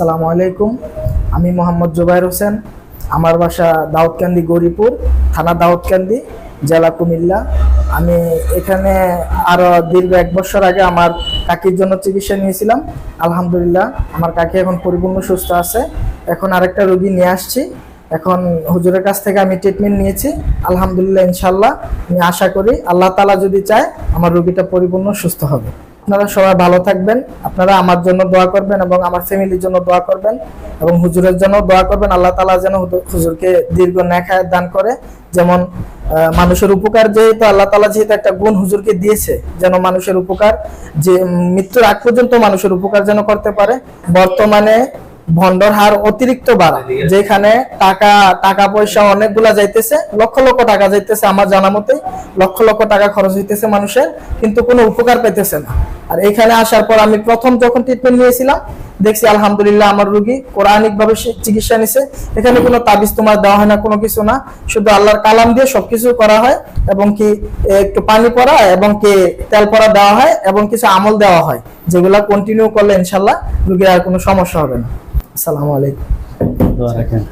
আসসালামু আলাইকুম। আমি মোহাম্মদ জুবাইর হোসেন। আমার বাসা দাউদকান্দি, গৌরীপুর, থানা দাউদকান্দি, জেলা কুমিল্লা। আমি এখানে আরও দীর্ঘ এক বছর আগে আমার কাকির জন্য চিকিৎসা নিয়েছিলাম। আলহামদুলিল্লাহ, আমার কাকি এখন পরিপূর্ণ সুস্থ আছে। এখন আরেকটা রোগী নিয়ে আসছি। এখন হুজুরের কাছ থেকে আমি ট্রিটমেন্ট নিয়েছি। আলহামদুলিল্লাহ ইনশাল্লাহ আমি আশা করি আল্লাহ তালা যদি চায়, আমার রোগীটা পরিপূর্ণ সুস্থ হবে। আপনারা সবাই ভালো থাকবেন। আপনারা আমার জন্য দোয়া করবেন এবং আমার ফ্যামিলির জন্য দোয়া করবেন এবং হুজুরের জন্য দোয়া করবেন। আল্লাহ তালা যেন হুজুরকে দীর্ঘ ন্যাখায় দান করে। যেমন মানুষের উপকার যেহেতু আল্লাহ তালা যেহেতু একটা গুণ হুজুরকে দিয়েছে, যেন মানুষের উপকার যে মৃত্যুর আগ পর্যন্ত মানুষের উপকার যেন করতে পারে। বর্তমানে ভন্ডর হার অতিরিক্ত বাড়া যেখানে টাকা টাকা পয়সা অনেকগুলা যাইতেছে, লক্ষ লক্ষ টাকা যাইতেছে আমার জানা মতে। লক্ষ লক্ষ টাকা খরচ হইতেছে মানুষের, কিন্তু কোনো উপকার পেতেছে না। আর এখানে আসার পর আমি প্রথম যখন ট্রিটমেন্ট নিয়েছিলাম, দেখছি আলহামদুলিল্লাহ আমার রুগী কোরআনিক ভাবে চিকিৎসা নিছে। এখানে কোনো তাবিজ তোমার দেওয়া হয় না, কোনো কিছু না। শুধু আল্লাহর কালাম দিয়ে সবকিছু করা হয় এবং কি একটু পানি পরা এবং কি তেল পড়া দেওয়া হয় এবং কিছু আমল দেওয়া হয়। যেগুলা কন্টিনিউ করলে ইনশাল্লাহ রুগীর আর কোনো সমস্যা হবে না। আসসালামু আলাইকুম।